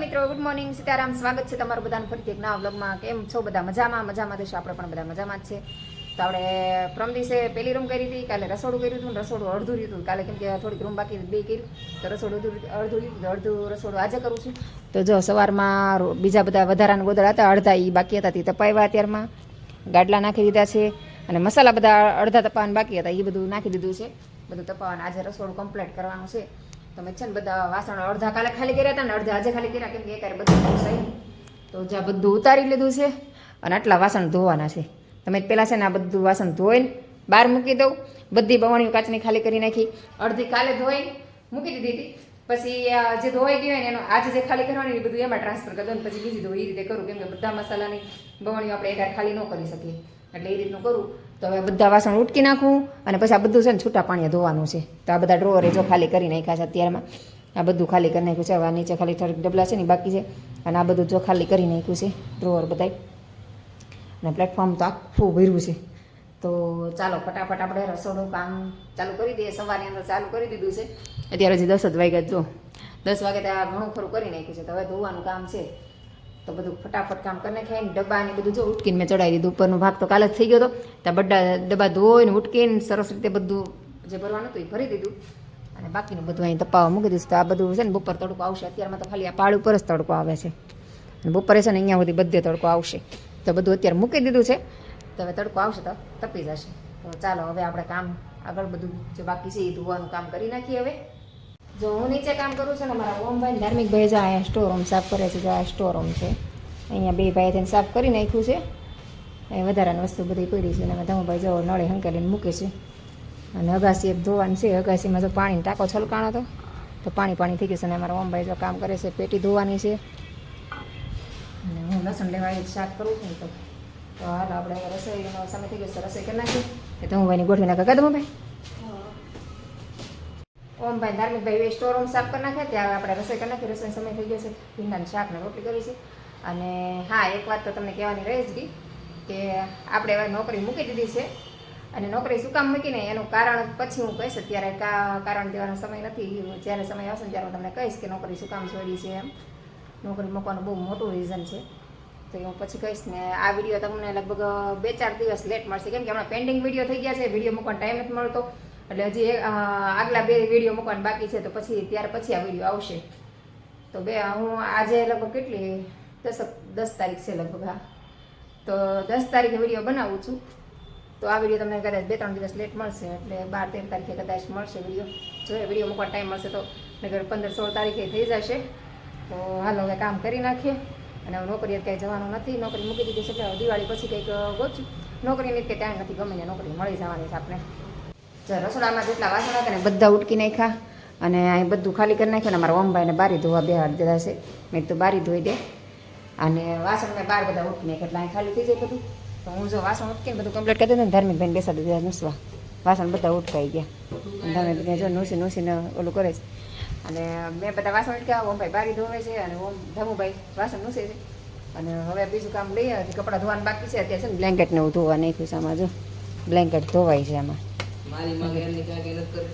મિત્રો good morning Sitaram. સ્વાગત છે તમારું બધાનું ફરીથી એક નવા વ્લોગમાં કેમ છો બધા મજામાં? મજામાં દેશો આપણે પણ બધા મજામાં જ છે. તો આપણે પ્રમ દિવસે પહેલી રૂમ કરી હતી, કાલે રસોડું કર્યું હતું રસોડું અડધું રહ્યું હતું. કાલે કેમ કે થોડીક રૂમ બાકી બે કર્યું. તો રસોડું અડધું રહ્યું, અડધું રસોડું આજે કરું છું. તો જો સવારમાં બીજા બધા વધારાના ગોદળ હતા, અડધા એ બાકી હતા, તે તપાવ્યા અત્યારમાં. ગાડલા નાખી દીધા છે અને મસાલા બધા અડધા તપાવવાના બાકી હતા એ બધું નાખી દીધું છે. બધું તપાવવાનું. આજે રસોડું કમ્પ્લીટ કરવાનું છે. તમે છે ને બધા વાસણ અડધા કાલે ખાલી કર્યા હતા ને અડધા આજે ખાલી કર્યા, કેમ કે એકારે બધું ભૂસાઈ તો જ્યાં બધું ઉતારી લીધું છે અને આટલા વાસણ ધોવાના છે. તમે પહેલાં છે ને આ બધું વાસણ ધોઈને બહાર મૂકી દઉં. બધી બવાણીઓ કાચની ખાલી કરી નાખી. અડધી કાલે ધોઈ મૂકી દીધી હતી. પછી જે ધોવાઈ ગયું હોય ને એનો આજે જે ખાલી કરવાની એ બધું એમાં ટ્રાન્સફર કરી દઉં પછી બીજી ધોઈ એ રીતે કરું, કેમ કે બધા મસાલાની બવાણીઓ આપણે એકારે ખાલી ન કરી શકીએ. એટલે એ રીતનું કરું. તો હવે બધા વાસણ ઉટકી નાખું અને પછી આ બધું છે ને છૂટા પાણીએ ધોવાનું છે. તો આ બધા ડ્રોવરે જો ખાલી કરી નાખ્યા છે અત્યારમાં. આ બધું ખાલી કરી નાખ્યું છે. હવે નીચે ખાલી થોડીક ડબલા છે ને બાકી છે. અને આ બધું જો ખાલી કરી નાખ્યું છે ડ્રોવર બધાય. અને પ્લેટફોર્મ તો આખું ભર્યું છે. તો ચાલો, ફટાફટ આપણે રસોડું કામ ચાલુ કરી દઈએ. સવારની અંદર ચાલુ કરી દીધું છે. અત્યારે હજી દસ જ વાગ્યા જો દસ વાગે ત્યાં ઘણું ખરું કરી નાખ્યું છે. તો હવે ધોવાનું કામ છે. તો બધું ફટાફટ કામ કરીને ખાઈને ડબ્બા ને બધું જો ઉટકીને મેં ચડાવી દીધું. ઉપરનો ભાગ તો કાલે જ થઈ ગયો હતો. ત્યાં બધા ડબ્બા ધોઈને ઉટકીને સરસ રીતે બધું જે ભરવાનું હતું એ ભરી દીધું. અને બાકીનું બધું અહીં તપાવવા મૂકી દીધું તો આ બધું છે ને બપોર તડકો આવશે. અત્યારમાં તો ખાલી આ પાડ ઉપર જ તડકો આવે છે. અને બપોરે છે ને અહીંયા સુધી બધે તડકો આવશે. તો બધું અત્યારે મૂકી દીધું છે. તો હવે તડકો આવશે તો તપી જશે. તો ચાલો, હવે આપણે કામ આગળ બધું જે બાકી છે એ ધોવાનું કામ કરી નાખીએ હવે. જો હું નીચે કામ કરું છું ને મારા ઓમભાઈ ધાર્મિક ભાઈ જો અહીંયા સ્ટોર રૂમ સાફ કરે છે, જો આ સ્ટોર રૂમ છે. અહીંયા બે ભાઈ થઈને સાફ કરી નાખ્યું છે. એ વધારાની વસ્તુ બધી પડી છે અને ધમુભાઈ જો નળે હંકેલીને મૂકે છે. અને અગાસી એક ધોવાનું છે, અગાસીમાં જો પાણી ટાંકો છલકાણો હતો, તો પાણી પાણી થઈ ગયું છે અને મારા ઓમભાઈ જો કામ કરે છે, પેટી ધોવાની છે. અને હું લસણ લેવા આવી શાક કરું છું તો તો હાલ આપણે રસોઈનો સમય થઈ ગયો છે, રસોઈ કરી નાખીએ. એ ધમુભાઈની ગોઠવી નાખે. કા ધમુભાઈ ઓમભાઈ ધાર્મિકભાઈ સ્ટોર રૂમ સાફ કરી નાખ્યા ત્યાં આપણે રસોઈ કરી નાખી રસોઈ સમય થઈ ગયો છે. ભીંડાનું શાક ને રોટલી કરી છે અને હા, એક વાત તો તમને કહેવાની રહી જ ગઈ કે આપણે હવે નોકરી મૂકી દીધી છે. અને નોકરી શું કામ મૂકીને? એનું કારણ પછી હું કહીશ, અત્યારે કારણ દેવાનો સમય નથી. જ્યારે સમય આવશે ત્યારે હું તમને કહીશ કે નોકરી શું કામ છોડી છે એમ. નોકરી મૂકવાનું બહુ મોટું રીઝન છે. તો હું પછી કહીશ ને, આ વીડિયો તમને લગભગ બે ચાર દિવસ લેટ મળશે. કેમ કે હમણાં પેન્ડિંગ વીડિયો થઈ ગયા છે વીડિયો મૂકવાનો ટાઈમ નથી મળતો. એટલે હજી આગલા બે વીડિયો મૂકવાનું બાકી છે, તો પછી, ત્યાર પછી આ વીડિયો આવશે. તો બે, હું આજે લગભગ કેટલી, દસ દસ તારીખ છે લગભગ, હા. તો દસ તારીખે વીડિયો બનાવું છું. તો આ વીડિયો તમને કદાચ બે, ત્રણ દિવસ લેટ મળશે, એટલે બાર, તેર તારીખે કદાચ મળશે વીડિયો. જોઈએ વીડિયો મૂકવા ટાઈમ મળશે, તો નગર પંદર, સોળ તારીખે થઈ જશે. તો હાલો, હવે કામ કરી નાખીએ. અને હવે નોકરી ક્યાંય જવાનું નથી. નોકરી મૂકી દીધી છે દિવાળી પછી કંઈક ગોચું નોકરીની કે ટાઈમ નથી, ગમે નોકરી મળી જવાની છે આપણે. જો રસોડામાં જેટલા વાસણ હતા ને બધા ઉટકી નાખ્યા અને અહીં બધું ખાલી કરી નાખ્યું ને મારા ઓમભાઈને બારી ધોવા બેહાડી દીધા છે. મેં તો બારી ધોઈ દે. અને વાસણ મેં બાર બધા ઉટકી નાખ્યા, એટલે અહીં ખાલી થઈ જાય બધું. તો હું જો વાસણ ઉટકીને બધું કમ્પ્લીટ કરી દીધું ને ધાર્મિક બેસા દીધા, નુસવા. વાસણ બધા ઉટકાઈ ગયા. અને જો નુસી, નુસીને ઓલું કરે છે. અને મેં બધા વાસણ ઉટક્યા, ઓમભાઈ બારી ધોવે છે અને ઓમ ધમુભાઈ વાસણ નુસે છે. અને હવે બીજું કામ લઈએ હજી કપડાં ધોવાનું બાકી છે. અત્યારે છે ને બ્લેન્કેટને હું ધોવા નાખ્યું છે આમાં, જો. બ્લેન્કેટ ધોવાય છે આમાં.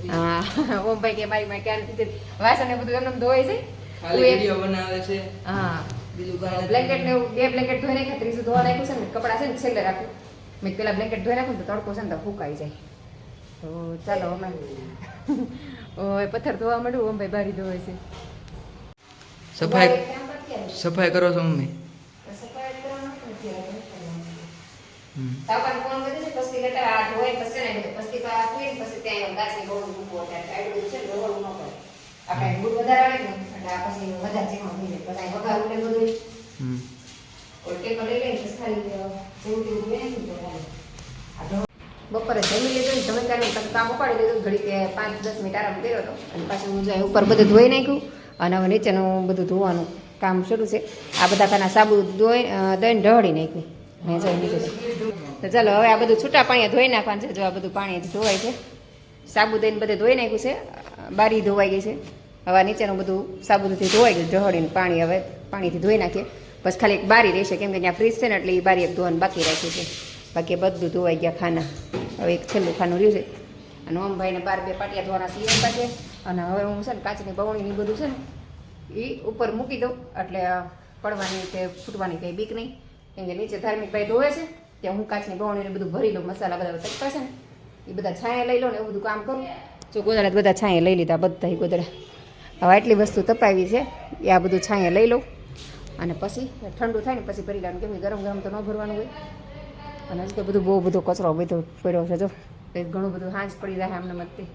હા ઓમભાઈ કે મારી માં ક્યારે કીધું વાસણ ને બધું એમને ધોવાય છે? ખાલી વીડિયો બનાવે છે. હા. બીજું કાંઈ બ્લેન્કેટ ને એવું બે બ્લેન્કેટ ધોઈ નાખ્યા ત્રીજું ધોવા નાખ્યું છે ને કપડાં છે ને છેલ્લે રાખું. મેં પેલા બ્લેન્કેટ ધોઈ નાખું ને તો તડકો છે ને તો ફૂંકાઈ જાય. તો ચાલો અમે. ઓય પથ્થર ધોવા માંડું ઓમભાઈ બારી ધોવાય છે. સફાઈ. સફાઈ કરો છો મમ્મી? સફાઈ કરવાનું નથી તાવકાને ફોન કરી છે પછી લેટર આ ધોઈ પછી ને પછી તો આ ધોઈને પછી ત્યાં ગાછની ગોળ મૂકવો એટલે આટલું છે ને ગોળ ન પડે આપણે ગુડ વધારે આવે ને એટલે આ પછી વધારે ચીકણું થઈ જાય પછી વઘાર ઉડે બધું. ટેકો લઈ લઈને પછી ખાલી જેવું તેવું ચાલે. આ ધો- બપોરે જમી લીધું ને જમી કરીને પછી કામ ઉપાડી લીધું ઘડી કે પાંચ દસ મિનિટ આરામ કર્યો હતો. અને પાછું હું જાય ઉપર બધું ધોઈ નાખ્યું અને હવે નીચેનું બધું ધોવાનું કામ શરૂ છે. આ બધા કાના સાબુ ધોઈ દઈને ઢળી નાખ્યું. મેં જઈ નીચે તો ચાલો, હવે આ બધું છૂટા પાણી ધોઈ નાખવાનું છે. જો આ બધું પાણી ધોવાય છે. સાબુ દઈને બધે ધોઈ નાખ્યું છે. બારી ધોવાઈ ગઈ છે. હવે નીચેનું બધું સાબુથી ધોવાઈ ગયું. ઢહળીને પાણી હવે પાણીથી ધોઈ નાખીએ. બસ ખાલી એક બારી રહેશે. કેમ કે ત્યાં ફ્રીજ છે ને, એટલે એ બારી એક ધોવાનું બાકી રાખ્યું છે. બાકી બધું ધોવાઈ ગયા ખાના. હવે એક છેલ્લું ખાનું રહ્યું છે. અને ઓમભાઈને બાર બે પાટિયા ધોવાના સીએમ પાસે અને હવે હું છે ને કાચની બવણીની બધું છે ને એ ઉપર મૂકી દઉં. એટલે પડવાની કે ફૂટવાની કંઈ બીક નહીં. કેમ કે નીચે ધાર્મિક ભાઈ ધોવે છે, ત્યાં હું કાચની બવણીને બધું ભરી લઉં, મસાલા બધા તકતા છે ને, એ બધા છાંયા લઈ લો ને એવું બધું કામ કરું. જો ગોદડા બધા છાંયા લઈ લીધા બધા ગોદડા. હવે આટલી વસ્તુ તપાવી છે, એ આ બધું છાંયા લઈ લઉં. અને પછી ઠંડુ થાય ને પછી ભરી લેવાનું કેમ ગરમ ગરમ તો ન ભરવાનું હોય. અને હજી તો બધું બહુ બધો કચરો બધો પડ્યો છે, જો. ઘણું બધું હાંજ પડી જાય આમને મતથી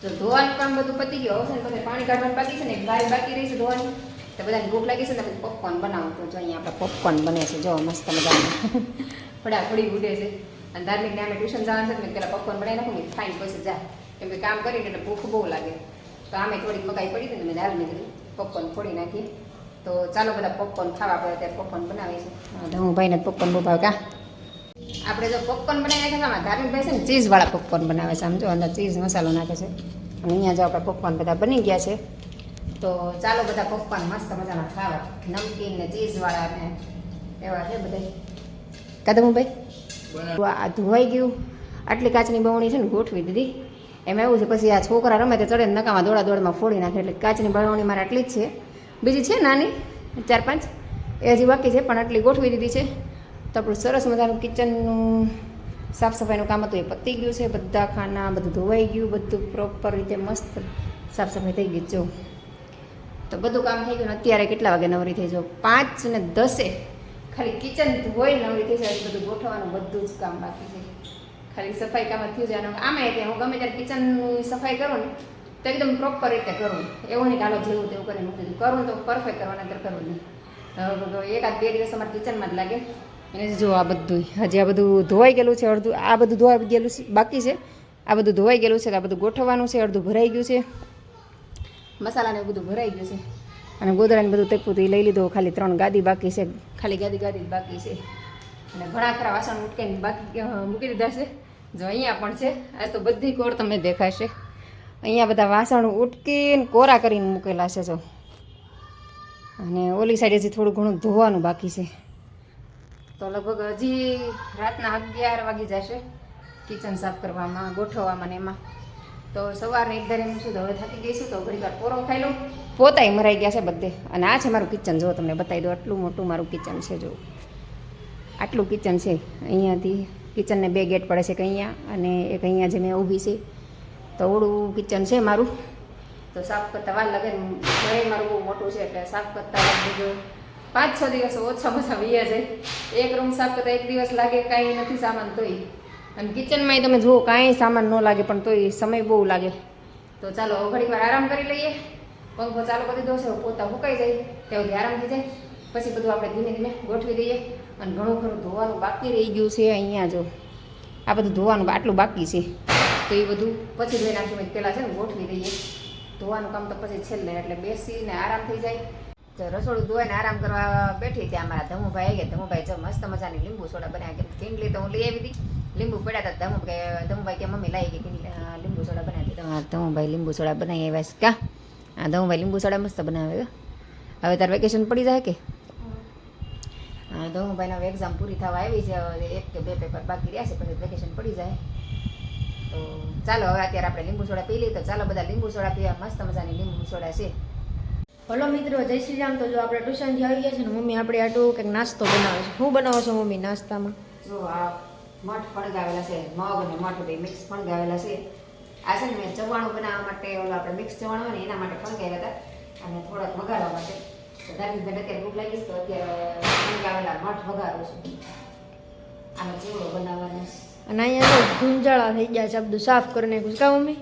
તો ધોવાનું કામ બધું પતી ગયું, હવે પાણી કાઢવાનું બાકી છે ને ગાય બાકી રહી છે ધોવાની. તો બધાને ભૂખ લાગી છે ને પછી પોપકોર્ન બનાવું તો જો અહીંયા આપણે પોપકોર્ન બને છે. જો મસ્ત મજાનું. ફડા ફડી ઉડે છે. અને ધાર્મિક ને ટ્યુશન જવાનું છે ને પેલા પોપકોર્ન બનાવી નાખું ને ખાઈને પછી જા. કેમ કે કામ કરીને એટલે ભૂખ બહુ લાગે. તો આમે થોડીક મકાઈ પડી હતી ને મેં દાળ મેં પોપકોર્ન ફોડી નાખીએ. તો ચાલો બધા પોપકોર્ન ખાવા પડે ત્યારે પોપકોર્ન બનાવીએ છીએ. હું ભાઈને પોપકોર્ન બહુ ભાવ કા? આપણે જો પોપકોર્ન બનાવી નાખે છે ધાર્મિક ભાઈ છે ને ચીઝવાળા પોપકોર્ન બનાવે છે. આમ જો અંદર ચીઝ મસાલો નાખે છે. અને અહીંયા જો આપણે પોપકોર્ન બધા બની ગયા છે. તો ચાલો બધા પપ્પાને મસ્ત મજાના ખાવા. નમકીન ને ચીઝવાળા ને એવા છે બધા. કદમભાઈ આ ધોવાઈ ગયું. આટલી કાચની બવણી છે ને ગોઠવી દીધી. એમાં એવું છે પછી આ છોકરા રમે તે ચડે નકામાં દોડા દોડમાં ફોડી નાખે એટલે કાચની બળવણી મારે આટલી જ છે. બીજી છે નાની ચાર પાંચ. એ હજી બાકી છે પણ આટલી ગોઠવી દીધી છે. તો આપણું સરસ મજાનું કિચનનું સાફ સફાઈનું કામ હતું એ પતી ગયું છે. બધા ખાના બધું ધોવાઈ ગયું બધું પ્રોપર રીતે મસ્ત સાફ સફાઈ થઈ ગઈ જો. તો બધું કામ થઈ ગયું અત્યારે કેટલા વાગે નવરી થઈ જાવ પાંચ ને દસે. ખાલી કિચન ધોઈ નવરી થઈ જાય, બધું ગોઠવવાનું, બધું જ કામ બાકી છે. ખાલી સફાઈ કામ થયું છે. આમે ત્યાં હું ગમે ત્યારે કિચનની સફાઈ કરું ને, તો એકદમ પ્રોપર રીતે કરું. એવું નહીં કાલો જેવું તેવું કરીને મૂકી દીધું કરું તો પરફેક્ટ કરવાના અંદર કરવું નહીં. એકાદ બે દિવસ અમારે કિચનમાં જ લાગે. અને જો આ બધું. હજી આ બધું ધોવાઈ ગયેલું છે, અડધું આ બધું ધોવાઈ ગયેલું બાકી છે. આ બધું ધોવાઈ ગયેલું છે, તો આ બધું ગોઠવવાનું છે, અડધું ભરાઈ ગયું છે. મસાલાને એવું બધું ભરાઈ ગયું છે. અને ગોદડાને બધું તેપું લઈ લીધું ખાલી ત્રણ ગાદી બાકી છે. ખાલી ગાદી ગાદી બાકી છે. અને ઘણા ખરા વાસણ ઉટકાઈને બાકી મૂકી દીધા છે. જો અહીંયા પણ છે. આ તો બધી કોર તમને દેખાશે. અહીંયા બધા વાસણ ઉટકીને કોરા કરીને મૂકેલા છે જો. અને ઓલી સાઈડ હજી થોડું ઘણું ધોવાનું બાકી છે. તો લગભગ હજી રાતના અગિયાર વાગી જશે. કિચન સાફ કરવામાં ગોઠવવામાં ને એમાં. તો સવારે એક ધારે હું શું, તો હવે થાકી ગઈ છું, તો ઘણી વાર પોરો ખાઈ લઉં. પોતાય મરાઈ ગયા છે બધે. અને આ છે મારું કિચન જો તમને બતાવી દો આટલું મોટું મારું કિચન છે, જો. આટલું કિચન છે. અહીંયાથી કિચનને બે ગેટ પડે છે અહીંયા અને એક અહીંયા જે મેં ઊભી છે. તો ઓળું કિચન છે મારું. તો સાફ કરતા વાર લાગે ઘરે મારું બહુ મોટું છે એટલે સાફ કરતા લગભગ પાંચ છ દિવસ ઓછામાં ઓછા વૈયા જાય. એક રૂમ સાફ કરતા એક દિવસ લાગે, કાંઈ નથી સામાન તોય. અને કિચનમાં તમે જુઓ, કાંઈ સામાન ન લાગે, પણ તોય સમય બહુ લાગે. તો ચાલો ઘડીક વાર આરામ કરી લઈએ. પંખો ચાલુ કરી દો છે પોતા ફૂંકાઈ જાય. ત્યાં સુધી આરામ થઈ જાય. પછી બધું આપણે ધીમે ધીમે ગોઠવી દઈએ. અને ઘણું ખરું ધોવાનું બાકી રહી ગયું છે અહીંયા જો. આ બધું ધોવાનું આટલું બાકી છે. તો એ બધું પછી ધોઈ નાખ્યું પહેલાં છે ને ગોઠવી દઈએ. ધોવાનું કામ તો પછી છેલ્લે, એટલે બેસીને આરામ થઈ જાય. તો રસોડું ધોઈને આરામ કરવા બેઠી ત્યાં મારા ધમુભાઈ આવી ગયા ધમુભાઈ જો મસ્ત મજાની લીંબુ સોડા બનાવ્યા કેમ કિંડલી તો હું લઈ આવી હતી. લીંબુ પડ્યા હતા ધમુભાઈ ધમુભાઈ કે મમ્મી લાવી ગઈ લીંબુ સોડા બનાવી હતી ધમુભાઈ લીંબુ સોડા બનાવી આવ્યા છે. કા? આ ધમુભાઈ લીંબુ સોડા મસ્ત બનાવે. હવે તાર વેકેશન પડી જાય કે? ધમુભાઈનો એક્ઝામ પૂરી થવા આવી છે. હવે એક કે બે પેપર બાકી રહ્યા છે પછી વેકેશન પડી જાય. તો ચાલો હવે અત્યારે આપણે લીંબુ સોડા પી લઈએ. તો ચાલો બધા લીંબુ સોડા પીવા. મસ્ત મજાની લીંબુ સોડા છે. હલો મિત્રો જય શ્રી રામ. તો જો આપણે ટ્યુશનથી આવી ગયા છે ને મમ્મી આપણે આટલું કંઈક નાસ્તો બનાવે છે. શું બનાવો છો મમ્મી નાસ્તામાં? જો આ મઠ ફણગાવેલા છે મગ અને મઠ બે મિક્સ ફણગાવેલા છે. આ છે ને મેં ચવાણું બનાવવા માટે ઓલો આપણે મિક્સ ચવાણું હોય ને એના માટે ફણગાવ્યા હતા. અને થોડાક વઘારવા માટે. તો ધાર્મિકભાઈને અત્યારે ભૂખ લાગી છે તો અત્યારે ફણગાવેલા મઠ વઘારું છું. આનો ચેવડો બનાવવાનો છે. અને અહીંયા તો થઈ ગયા છે બધું સાફ કરીને નાખ્યું મમ્મી?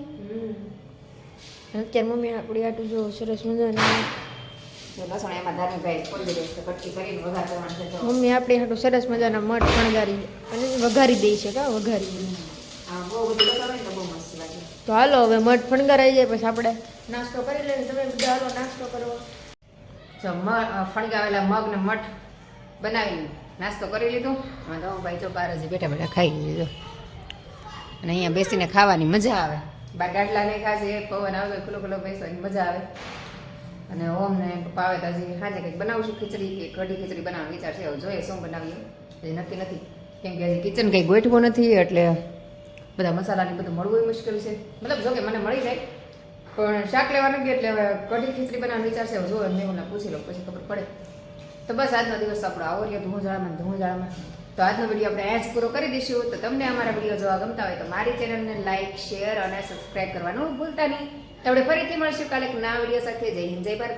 અત્યારે મમ્મી આપણી આટલું જો સરસ મજાની. તો. મમ્મી આપણી હાટું સરસ મજાના મઠ ફણગારી અને વઘારી દઈ છે કા વઘારી. આ બહુ બધું લસણ ને તો બહુ મસ્ત તો હાલો હવે મઠ ફણગારાઈ જાય પછી આપણે નાસ્તો કરી લઈએ તમે બધા હાલો નાસ્તો કરવો જો મ- ફણગાવેલા મગ ને મઠ બનાવી નાસ્તો કરી લીધો. અને તો ભાઈ જો બાર જ બેઠા બેઠા ખાઈ લીધો. અને અહીંયા બેસીને ખાવાની મજા આવે. બાર ને નહીં ખાશે પવન આવે ખુલ્લો ખુલ્લો બેસવાની મજા આવે. અને ઓમ ને પપ્પા આવે તાજી, હજી કંઈક બનાવશું, ખીચડી કે કઢી ખીચડી બનાવવાનો વિચાર છે, હવે જોઈએ શું બનાવીએ. એ નક્કી નથી, કેમ કે હજી કિચન કંઈ ગોઠવું નથી, એટલે બધા મસાલાને બધું મળવું મુશ્કેલ છે. મતલબ જો કે મને મળી જાય, પણ શાક લેવાનું ગયું એટલે હવે કઢી ખીચડી બનાવવાનો વિચાર છે જો મેં પૂછી લો, પછી ખબર પડે. તો બસ આજનો દિવસ આપણો આવો રહ્યો ધૂંઝાળામાં ને ધૂંઝાળામાં. તો આજનો વીડિયો આપણે અહીંયા પૂરો કરી દઈશું. તો તમને અમારા વીડિયો જોવા ગમતા હોય તો મારી ચેનલને લાઇક શેર અને સબસ્ક્રાઇબ કરવાનું ભૂલતા નહીં. તો આપણે ફરીથી મળશું કાલે એક નવા વીડિયો સાથે. જય હિન્દ, જય ભારત.